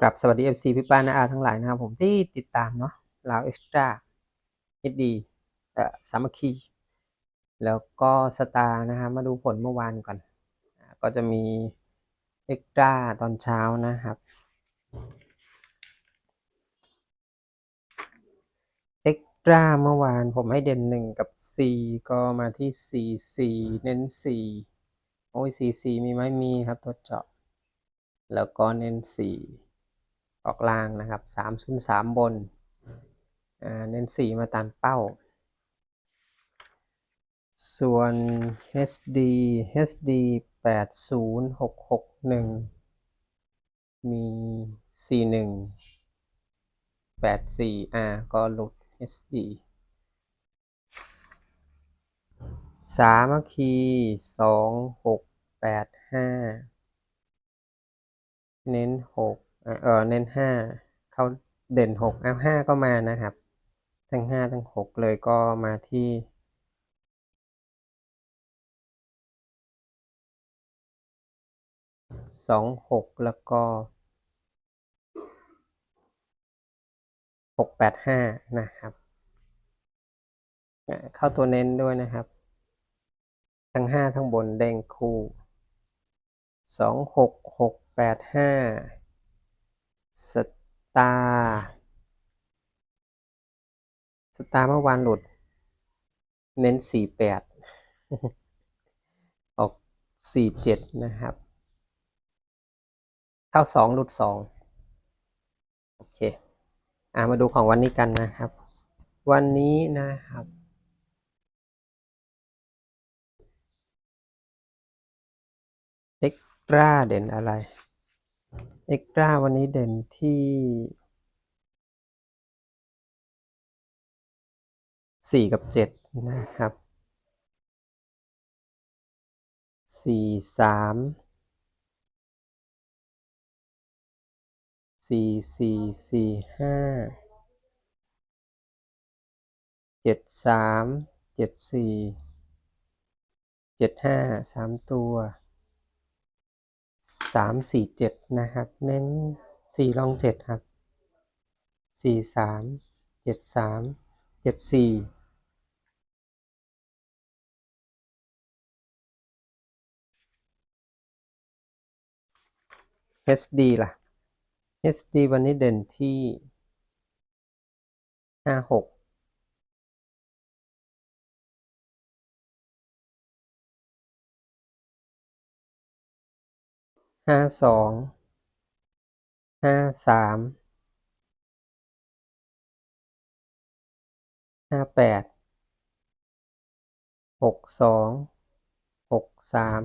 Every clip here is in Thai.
กลับสวัสดี FC พี่ป้านาอาทั้งหลายนะครับผมที่ติดตามเนาะลาวเอ็กซ์ตร้าเอดีสามัคคี แล้วก็สตาร์นะครับมาดูผลเมื่อวานก่อน ก็จะมีเอ็กซ์ตร้าตอนเช้านะครับเอ็กซ์ตร้าเมื่อวานผมให้เด่นหนึ่งกับ C ก็มาที่ C C เน้น C โอ้ย C C มีไหมมีครับตัวเจาะ แล้วก็เน้น 4 ออกล่างนะครับ303บนอ่ามบนเน้น4มาตามเป้า ส่วน HD HD 80661 มี 41 84อ่าก็หลุด HD สามัคคีสองหกแปดห้าเน้นหก เออเน้นห้าเขาเด่นหกเอาห้าก็มานะครับ ทั้งห้าทั้งหกเลยก็มาที่สองหกแล้วก็หกแปดห้านะครับ เข้าตัวเน้นด้วยนะครับ ทั้งห้าทั้งบนเด้งคู่สองหกหกแปดห้า สตาร์สตาร์เมื่อวานหลุด เน้นสี่แปดออกสี่เจ็ดนะครับ เข้าสองหลุดสองโอเค อ่ามาดูของวันนี้กันนะครับ วันนี้นะครับเอ็กตร้าเด่นอะไร เอ็กตร้าวันนี้เด่นที่สี่กับเจ็ดนะครับสี่สามสี่สี่สี่ห้าเจ็ดสามเจ็ดสี่เจ็ดห้าสามตัว สามสี่เจ็ดนะครับ เน้นสี่ลองเจ็ดครับสี่สามเจ็ดสามเจ็ดสี่ HD ล่ะ HD วันนี้เด่นที่ห้าหก ห้าสองห้าสามห้าแปดหกสองหกสาม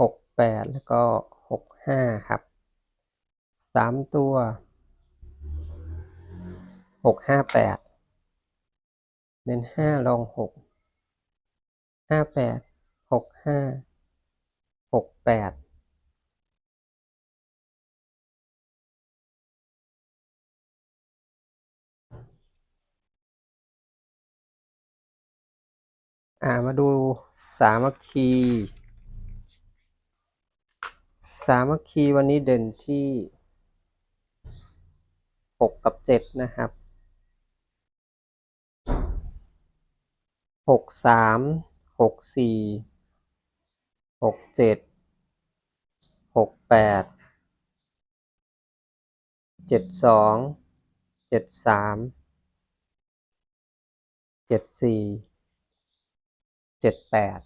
หกแปดแล้วก็หกห้าครับสามตัวหกห้าแปดเน้นห้าลองหกห้าแปดหกห้า หกแปดอ่ามาดูสามัคคี สามัคคีวันนี้เด่นที่หกกับเจ็ดนะครับหกสามหกสี่ หกเจ็ดหกแปดเจ็ดสองเจ็ดสามเจ็ดสี่เจ็ดแปด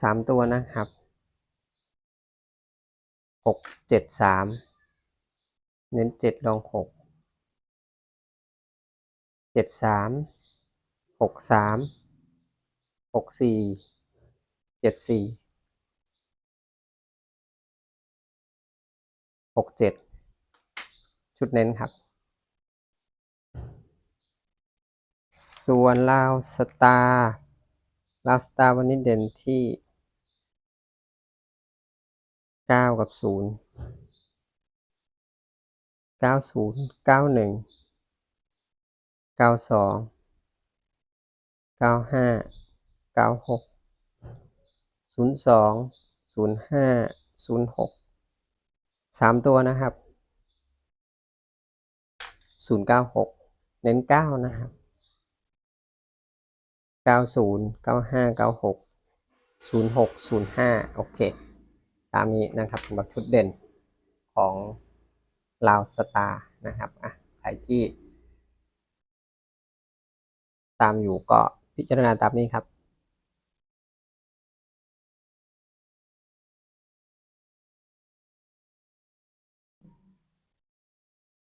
สามตัวนะครับหกเจ็ดสามเน้นเจ็ดลองหกเจ็ดสามหกสามหกสี่ เจ็ดสี่หกเจ็ดชุดเน้นครับ ส่วนลาวสตาร์ลาวสตาร์วันนี้เด่นที่เก้ากับศูนย์เก้าศูนย์เก้าหนึ่งเก้าสองเก้าห้าเก้าหก ศูนย์สองศูนย์ห้าศูนย์หกสามตัวนะครับศูนย์เก้าหกเน้นเก้านะครับเก้าศูนย์เก้าห้าเก้าหกศูนย์หกศูนย์ห้าโอเค ตามนี้นะครับสำหรับชุดเด่นของลาวสตาร์นะครับอะใครที่ ตามอยู่ก็พิจารณาตามนี้ครับ